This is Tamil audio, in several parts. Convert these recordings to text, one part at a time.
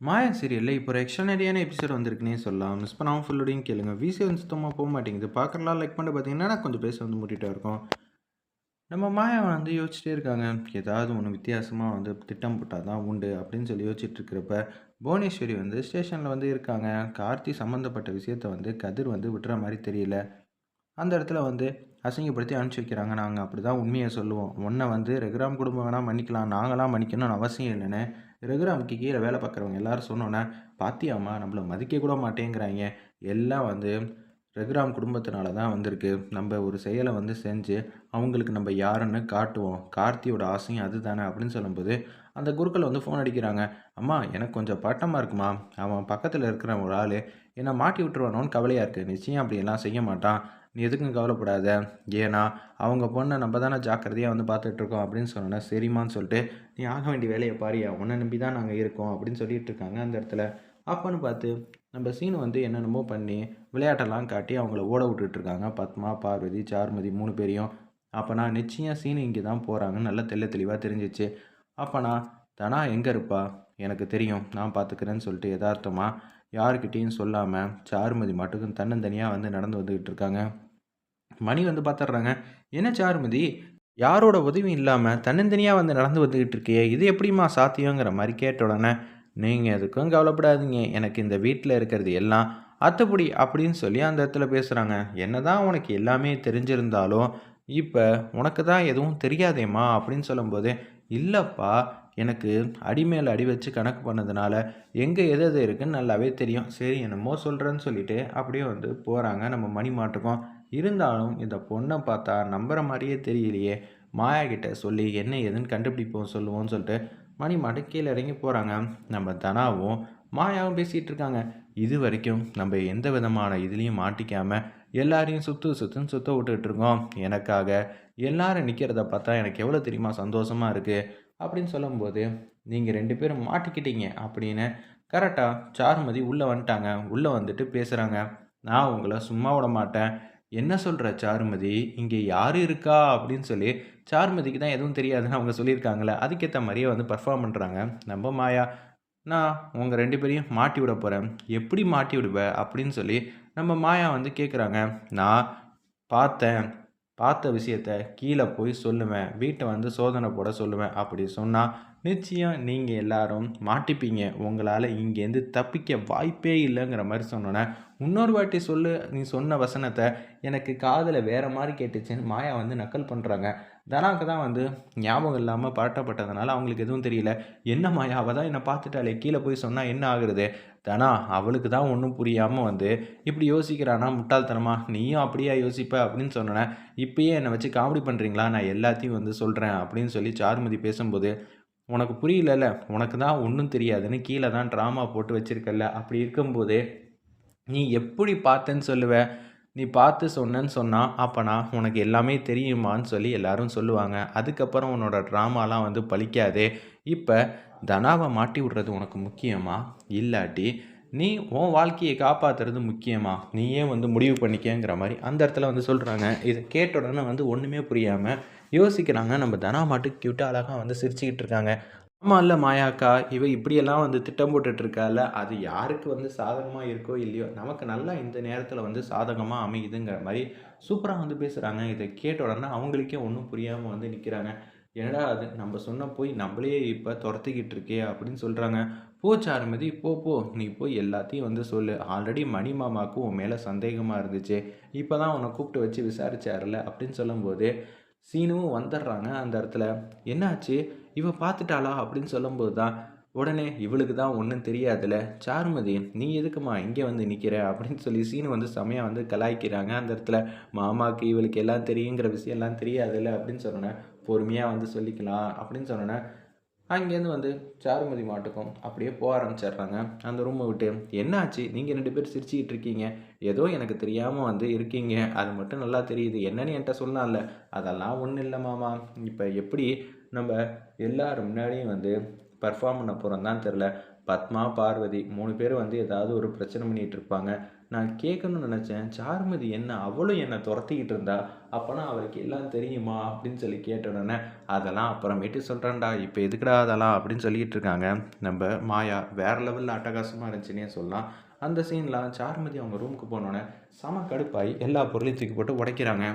மாயா சீரியலில் இப்போ ஒரு எக்ஸ்ட்ரானரியான எபிசோட் வந்திருக்குனே சொல்லலாம். மிஸ் பண்ணாமல் ஃபுல்லோடையும் கேளுங்க. விசி வந்து சுத்தமாக போக மாட்டேங்குது. பார்க்குறலாம் லைக் பண்ணி பார்த்தீங்கன்னா கொஞ்சம் பேச வந்து மூட்டிகிட்டே இருக்கும்? நம்ம மாயா வந்து யோசிச்சிட்டே இருக்காங்க. ஏதாவது ஒன்று வித்தியாசமாக வந்து திட்டம் போட்டால் தான் உண்டு அப்படின்னு சொல்லி யோசிச்சுட்டு இருக்கிறப்ப புவனேஸ்வரி வந்து ஸ்டேஷனில் வந்து இருக்காங்க. கார்த்தி சம்மந்தப்பட்ட விஷயத்த வந்து கதிர் வந்து விட்டுற மாதிரி தெரியல. அந்த இடத்துல வந்து அசிங்கப்படுத்தி அனுப்பிச்சி வைக்கிறாங்க. நாங்கள் அப்படி தான் உண்மையை சொல்லுவோம். ஒன்றை வந்து ரெகுராம் குடும்பம் வேணால் மன்னிக்கலாம். நாங்களாம் மன்னிக்கணும்னு அவசியம் இல்லைன்னு ரகுராமுக்கு கீழே வேலை பார்க்குறவங்க எல்லாரும் சொன்னோன்னே பாத்தியாம்மா நம்மளை மதிக்க கூட மாட்டேங்கிறாங்க எல்லாம் வந்து ரெகுராம் குடும்பத்தினால தான் வந்திருக்கு. நம்ம ஒரு செயலை வந்து செஞ்சு அவங்களுக்கு நம்ம யாருன்னு காட்டுவோம். கார்த்தியோட ஆசையும் அதுதானே அப்படின்னு சொல்லும்போது அந்த குருக்கள் வந்து ஃபோன் அடிக்கிறாங்க. அம்மா எனக்கு கொஞ்சம் பட்டமாக இருக்குமா? அவன் பக்கத்தில் இருக்கிற ஒரு ஆள் என்னை மாட்டி விட்டுருவானோன்னு கவலையாக இருக்குது நிச்சயம் அப்படியெல்லாம் செய்ய மாட்டான். நீ எதுக்கும் கவலைப்படாத? ஏன்னா அவங்க பொண்ணை நம்ம தானே ஜாக்கிரதையாக வந்து பார்த்துட்ருக்கோம் அப்படின்னு சொன்னோன்னா சரிம்மான்னு சொல்லிட்டு நீ ஆக வேண்டிய வேலையை பாரியா? உன்னை நம்பி தான் நாங்கள் இருக்கோம் அப்படின்னு சொல்லிட்டு இருக்காங்க அந்த இடத்துல. அப்போன்னு பார்த்து நம்ம சீனு வந்து என்னென்னமோ பண்ணி விளையாட்டெல்லாம் காட்டி அவங்கள ஓட விட்டுட்ருக்காங்க. பத்மா பார்வதி சார்மதி மூணு பேரையும். அப்போனா நிச்சயம் சீனு இங்கே தான் போகிறாங்கன்னு நல்லா தெல்ல தெளிவாக தெரிஞ்சிச்சு. அப்போனா தனா எங்கே இருப்பா? எனக்கு தெரியும் நான் பார்த்துக்கிறேன்னு சொல்லிட்டு யதார்த்தமாக யாருக்கிட்டேயும் சொல்லாமல் சாருமதி மட்டுக்கும் தன்னந்தனியாக வந்து நடந்து வந்துக்கிட்டு இருக்காங்க மணி வந்து பார்த்துட்றாங்க. என்ன சாருமதி? யாரோட உதவியும் இல்லாமல் தன்னந்தனியாக வந்து நடந்து வந்துக்கிட்டு இருக்கியே? இது எப்படிம்மா சாத்தியங்கிற மாதிரி கேட்ட உடனே நீங்கள் எதுக்கும் கவலைப்படாதீங்க. எனக்கு இந்த வீட்டில் இருக்கிறது எல்லாம் அத்தைப்படி அப்படின்னு சொல்லி அந்த இடத்துல பேசுகிறாங்க என்ன தான் உனக்கு எல்லாமே தெரிஞ்சிருந்தாலும் இப்போ உனக்கு தான் எதுவும் தெரியாதேம்மா? அப்படின்னு சொல்லும்போது இல்லைப்பா எனக்கு அடி மேலே அடி வச்சு கணக்கு பண்ணதுனால எங்கே எது எது இருக்குன்னு நல்லாவே தெரியும். சரி என்னமோ சொல்கிறேன்னு சொல்லிட்டு அப்படியே வந்து போகிறாங்க நம்ம மணி மாட்டுக்கும். இருந்தாலும் இந்த பொண்ணை பார்த்தா நம்புகிற மாதிரியே தெரியலையே. மாயா கிட்ட சொல்லி என்ன ஏதுன்னு கண்டுபிடிப்போம் சொல்லுவோம்னு சொல்லிட்டு மணி மாட்டு கீழே இறங்கி போகிறாங்க நம்ம தனாவும் மாயாவும் பேசிகிட்டு இருக்காங்க. இது வரைக்கும் நம்ம எந்த விதமான இதுலேயும் மாட்டிக்காமல் எல்லாரையும் சுற்று சுற்றுன்னு சுற்ற விட்டுட்டு இருக்கோம். எனக்காக எல்லாரும் நிற்கிறத பார்த்தா எனக்கு எவ்வளோ தெரியுமா? சந்தோஷமாக இருக்குது அப்படின்னு சொல்லும்போது நீங்கள் ரெண்டு பேரும் மாட்டிக்கிட்டீங்க அப்படின்னு கரெக்டாக சாருமதி உள்ளே வந்துட்டாங்க. உள்ளே வந்துட்டு பேசுகிறாங்க நான் உங்களை சும்மா விட மாட்டேன். என்ன சொல்கிற சாருமதி? இங்கே யார் இருக்கா? அப்படின்னு சொல்லி சாருமதிக்கு தான் எதுவும் தெரியாதுன்னு அவங்க சொல்லியிருக்காங்களே அதுக்கேற்ற மாதிரியே வந்து பர்ஃபார்ம் பண்ணுறாங்க நம்ம மாயா நான் உங்கள் ரெண்டு பேரையும் மாட்டி விட போகிறேன் எப்படி மாட்டி விடுவ? அப்படின்னு சொல்லி நம்ம மாயா வந்து கேட்குறாங்க நான் பார்த்தேன். பார்த்த விஷயத்த கீழே போய் சொல்லுவேன். வீட்டை வந்து சோதனை போட சொல்லுவேன். அப்படி சொன்னால் நிச்சயம் நீங்கள் எல்லாரும் மாட்டிப்பீங்க. உங்களால் இங்கேருந்து தப்பிக்க வாய்ப்பே இல்லைங்கிற மாதிரி சொன்னோன்னே இன்னொரு வாட்டி சொல்லு நீ சொன்ன வசனத்தை எனக்கு காதில் வேறு மாதிரி கேட்டுச்சுன்னு மாயா வந்து நக்கல் பண்ணுறாங்க தனாக்கு தான் வந்து ஞாபகம் இல்லாமல் பரட்டப்பட்டதுனால அவங்களுக்கு எதுவும் தெரியல. என்ன மாயா அவள் தான் என்னை பார்த்துட்டாலே கீழே போய் சொன்னால் என்ன ஆகுறது? தனா அவளுக்கு தான் ஒன்றும் புரியாமல் வந்து இப்படி யோசிக்கிறானா முட்டாள்தனமா? நீயும் அப்படியா யோசிப்ப அப்படின்னு சொன்னேன் இப்பயே என்னை வச்சு காமெடி பண்ணுறீங்களா நான் எல்லாத்தையும் வந்து சொல்கிறேன் அப்படின்னு சொல்லி சாருமதி பேசும்போது உனக்கு புரியலல்ல? உனக்கு தான் ஒன்றும் தெரியாதுன்னு கீழே தான் ட்ராமா போட்டு வச்சுருக்கல அப்படி இருக்கும்போது நீ எப்படி பார்த்தேன்னு சொல்லுவ? நீ பார்த்து சொன்னேன்னு சொன்னால் அப்போனா உனக்கு எல்லாமே தெரியுமான்னு சொல்லி எல்லாரும் சொல்லுவாங்க. அதுக்கப்புறம் உன்னோட ட்ராமாலாம் வந்து பழிக்காது. இப்போ தனாவை மாட்டி விடுறது உனக்கு முக்கியமா? இல்லாட்டி நீ உன் வாழ்க்கையை காப்பாற்றுறது முக்கியமா? நீயே வந்து முடிவு பண்ணிக்கங்கிற மாதிரி அந்த இடத்துல வந்து சொல்கிறாங்க இதை கேட்ட உடனே வந்து ஒன்றுமே புரியாமல் யோசிக்கிறாங்க. நம்ம தனா மாட்டு க்யூட்டாக அழகாக வந்து சிரிச்சுக்கிட்டு இருக்காங்க. ஆமாம் இல்லை மாயாக்கா இவ இப்படியெல்லாம் வந்து திட்டம் போட்டுட்ருக்கால அது யாருக்கு வந்து சாதகமாக இருக்கோ இல்லையோ நமக்கு நல்லா இந்த நேரத்தில் வந்து சாதகமாக அமையுதுங்கிற மாதிரி சூப்பராக வந்து பேசுகிறாங்க இதை கேட்ட உடனே அவங்களுக்கே ஒன்றும் புரியாமல் வந்து நிற்கிறாங்க என்னடா அது நம்ம சொன்ன போய் நம்மளே இப்போ துரத்திக்கிட்டு இருக்கே அப்படின்னு சொல்கிறாங்க போ சாருமதி போ போ நீ போய் எல்லாத்தையும் வந்து சொல்லு. ஆல்ரெடி மணி மாமாவுக்கு உன் மேலே சந்தேகமாக இருந்துச்சு. இப்போ தான் உன்னை கூப்பிட்டு வச்சு விசாரிச்சார்ல அப்படின்னு சொல்லும்போது சீனுவும் வந்துடுறாங்க அந்த இடத்துல. என்னாச்சு? இவ பார்த்துட்டாளா? அப்படின்னு சொல்லும்போது தான் உடனே இவளுக்கு தான் ஒன்றும் தெரியாதுல்ல சாருமதி நீ எதுக்குமா இங்கே வந்து நிற்கிற அப்படின்னு சொல்லி சீனு வந்து செமையாக வந்து கலாய்க்கிறாங்க அந்த இடத்துல. மாமாவுக்கு இவளுக்கு எல்லாம் தெரியுங்கிற விஷயம் எல்லாம் தெரியாதுல்ல அப்படின்னு சொன்னேன் பொறுமையாக வந்து சொல்லிக்கலாம் அப்படின்னு சொன்னேன் அங்கேருந்து வந்து சாருமதி மாட்டுக்கும் அப்படியே போக ஆரம்பிச்சிடுறாங்க. அந்த ரூமை விட்டு என்னாச்சு? நீங்கள் ரெண்டு பேர் சிரிச்சுக்கிட்டு இருக்கீங்க. ஏதோ எனக்கு தெரியாமல் வந்து இருக்கீங்க. அது மட்டும் நல்லா தெரியுது. என்னன்னு என்கிட்ட சொல்லலாம்ல அதெல்லாம் ஒன்றும் இல்லை மாமா. இப்போ எப்படி நம்ம எல்லார் முன்னாடியும் வந்து பர்ஃபார்ம் பண்ண போகிறோம் தான் தெரில பத்மா பார்வதி மூணு பேர் வந்து ஏதாவது ஒரு பிரச்சனை பண்ணிகிட்டு இருப்பாங்க. நான் கேட்கணும்னு நினச்சேன் சார்மதி என்ன அவளும் என்னை துரத்திக்கிட்டு இருந்தா? அப்போனா அவளுக்கு எல்லாம் தெரியுமா? அப்படின்னு சொல்லி கேட்டோன்னே அதெல்லாம் அப்புறமேட்டு சொல்கிறேன்டா இப்போ எதுக்குடா அதெல்லாம்? அப்படின்னு சொல்லிக்கிட்டு இருக்காங்க. நம்ம மாயா வேறு லெவலில் அட்டகாசமாக இருந்துச்சுன்னே சொல்லலாம். அந்த சீன்லாம் சார்மதி அவங்க ரூமுக்கு போனோன்னே செம கடுப்பாகி எல்லா பொருளையும் தூக்கி போட்டு உடைக்கிறாங்க.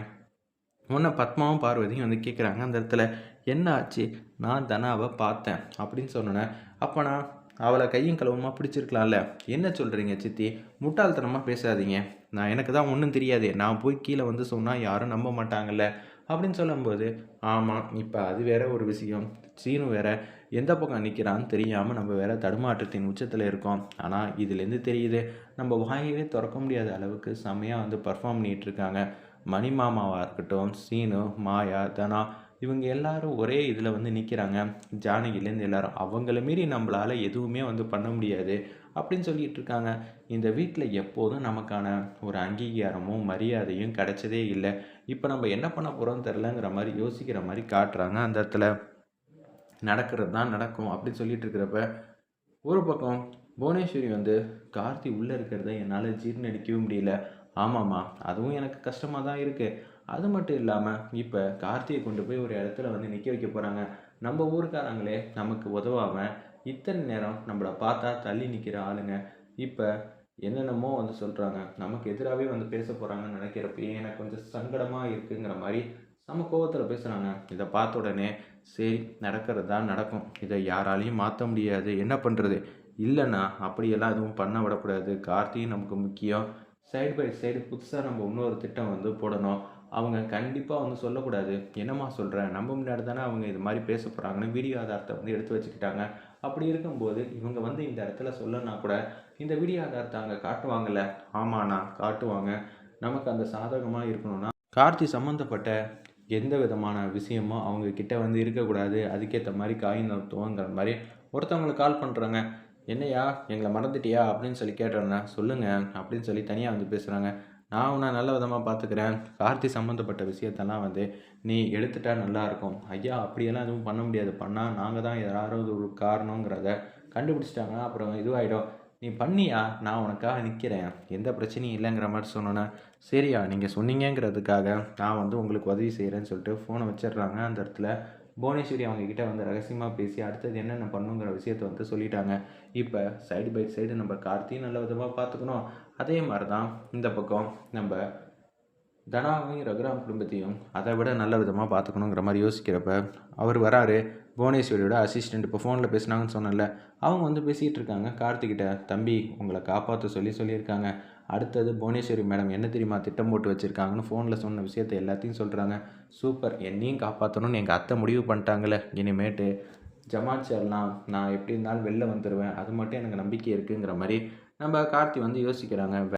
உன்னை பத்மாவும் பார்வதியும் வந்து கேட்குறாங்க அந்த இடத்துல என்ன ஆச்சு? நான் தனாவை பார்த்தேன். அப்படின்னு சொன்னேன் அப்போ நான் அவளை கையும் களவுமா பிடிச்சிருக்கலாம்ல? என்ன சொல்கிறீங்க சித்தி? முட்டாள்தனமாக பேசாதீங்க. நான் எனக்கு தான் ஒன்றும் தெரியாது. நான் போய் கீழே வந்து சொன்னால் யாரும் நம்ப மாட்டாங்கல்ல? அப்படின்னு சொல்லும்போது ஆமாம் இப்போ அது வேற ஒரு விஷயம். சீனு வேற எந்த பக்கம் நிற்கிறான்னு தெரியாமல் நம்ம வேற தடுமாற்றத்தின் உச்சத்தில் இருக்கோம். ஆனால் இதுலேருந்து தெரியுது நம்ம வாயவே திறக்க முடியாத அளவுக்கு செம்மையாக வந்து பர்ஃபார்ம் பண்ணிகிட்டு இருக்காங்க. மணி மாமாவாக இருக்கட்டும் சீனு மாயா தனா இவங்க எல்லாரும் ஒரே இதில் வந்து நிற்கிறாங்க ஜானகிலேருந்து எல்லாரும் அவங்கள மீறி நம்மளால் எதுவுமே வந்து பண்ண முடியாது அப்படின்னு சொல்லிட்டு இருக்காங்க. இந்த வீட்டில் எப்போதும் நமக்கான ஒரு அங்கீகாரமும் மரியாதையும் கிடைச்சதே இல்லை. இப்போ நம்ம என்ன பண்ண போகிறோம்னு தெரிலங்கிற மாதிரி யோசிக்கிற மாதிரி காட்டுறாங்க. அந்த இடத்துல நடக்கிறது தான் நடக்கும் அப்படின்னு சொல்லிட்டு இருக்கிறப்ப ஒரு பக்கம் புவனேஸ்வரி வந்து கார்த்தி உள்ளே இருக்கிறத என்னால் ஜீர்ணடிக்கவே முடியல. ஆமாம்மா அதுவும் எனக்கு கஷ்டமாக தான் இருக்குது அது மட்டும் இல்லாமல் இப்போ கார்த்தியை கொண்டு போய் ஒரு இடத்துல வந்து நிற்க வைக்க போகிறாங்க நம்ம ஊருக்காரங்களே நமக்கு உதவாமல் இத்தனை நேரம் நம்மளை பார்த்தா தள்ளி நிற்கிற ஆளுங்க. இப்போ என்னென்னமோ வந்து சொல்கிறாங்க நமக்கு எதிராகவே வந்து பேச போகிறாங்கன்னு நினைக்கிறப்பயே எனக்கு கொஞ்சம் சங்கடமாக இருக்குங்கிற மாதிரி நம்ம கோவத்தில் பேசுகிறாங்க இதை பார்த்த உடனே சரி நடக்கிறது தான் நடக்கும். இதை யாராலையும் மாற்ற முடியாது. என்ன பண்ணுறது இல்லைன்னா அப்படியெல்லாம் எதுவும் பண்ண விடக்கூடாது. கார்த்தியும் நமக்கு முக்கியம். சைடு பை சைடு புதுசாக நம்ம இன்னொரு திட்டம் வந்து போடணும். அவங்க கண்டிப்பாக வந்து சொல்லக்கூடாது. என்னம்மா சொல்கிறேன் நம்ம முன்னாடி தானே அவங்க இது மாதிரி பேச போகிறாங்கன்னு வீடியோ ஆதாரத்தை வந்து எடுத்து வச்சுக்கிட்டாங்க. அப்படி இருக்கும்போது இவங்க வந்து இந்த இடத்துல சொல்லனா கூட இந்த வீடியோ ஆதாரத்தை அங்கே காட்டுவாங்கல்ல? ஆமாண்ணா காட்டுவாங்க. நமக்கு அந்த சாதகமாக இருக்கணும்னா கார்த்தி சம்மந்தப்பட்ட எந்த விதமான விஷயமும் அவங்க கிட்ட வந்து இருக்கக்கூடாது. அதுக்கேற்ற மாதிரி காய் நறுத்துவோங்கிற மாதிரி ஒருத்தவங்களுக்கு கால் பண்ணுறாங்க என்னையா எங்களை மறந்துட்டியா? அப்படின்னு சொல்லி கேட்டுறேன்னா சொல்லுங்கள் அப்படின்னு சொல்லி தனியாக வந்து பேசுகிறாங்க நான் உன்னை நல்ல விதமாக பார்த்துக்கிறேன் கார்த்தி சம்மந்தப்பட்ட விஷயத்தெல்லாம் வந்து நீ எடுத்துட்டா நல்லாயிருக்கும் ஐயா அப்படியெல்லாம் எதுவும் பண்ண முடியாது. பண்ணால் நாங்கள் தான் யாராவது ஒரு காரணங்கிறத கண்டுபிடிச்சிட்டாங்க அப்புறம் இதுவாகிடும் நீ பண்ணியா? நான் உனக்காக நிற்கிறேன் எந்த பிரச்சனையும் இல்லைங்கிற மாதிரி சொன்னோன்னே சரியா நீங்கள் சொன்னீங்கங்கிறதுக்காக நான் வந்து உங்களுக்கு உதவி செய்கிறேன்னு சொல்லிட்டு ஃபோனை வச்சிடுறாங்க. அந்த இடத்துல புவனேஸ்வரி அவங்கக்கிட்ட வந்து ரகசியமாக பேசி அடுத்தது என்னென்ன பண்ணுங்கிற விஷயத்த வந்து சொல்லிட்டாங்க. இப்போ சைடு பை சைடு நம்ம கார்த்தியும் நல்ல விதமாக பார்த்துக்கணும் அதே மாதிரி தான் இந்த பக்கம் நம்ம தனாவையும் ரகுராம் குடும்பத்தையும் அதை விட நல்ல விதமாக பார்த்துக்கணுங்கிற மாதிரி யோசிக்கிறப்ப அவர் வராரு புவனேஸ்வரியோட அசிஸ்டண்ட் இப்போ ஃபோனில் பேசுனாங்கன்னு சொன்னல அவங்க வந்து பேசிகிட்டு இருக்காங்க. கார்த்திகிட்ட தம்பி உங்களை காப்பாற்ற சொல்லி சொல்லியிருக்காங்க. அடுத்தது புவனேஸ்வரி மேடம் என்ன தெரியுமா திட்டம் போட்டு வச்சுருக்காங்கன்னு ஃபோனில் சொன்ன விஷயத்தை எல்லாத்தையும் சொல்கிறாங்க சூப்பர் என்னையும் காப்பாற்றணும்னு எங்கள் அத்தை முடிவு பண்ணிட்டாங்களே இனிமேட்டு ஜமாச்சர்லாம் நான் எப்படி இருந்தாலும் வெளில வந்துடுவேன் அது மட்டும் எனக்கு நம்பிக்கை இருக்குங்கிற மாதிரி நம்ம கார்த்தி வந்து யோசிக்கிறாங்க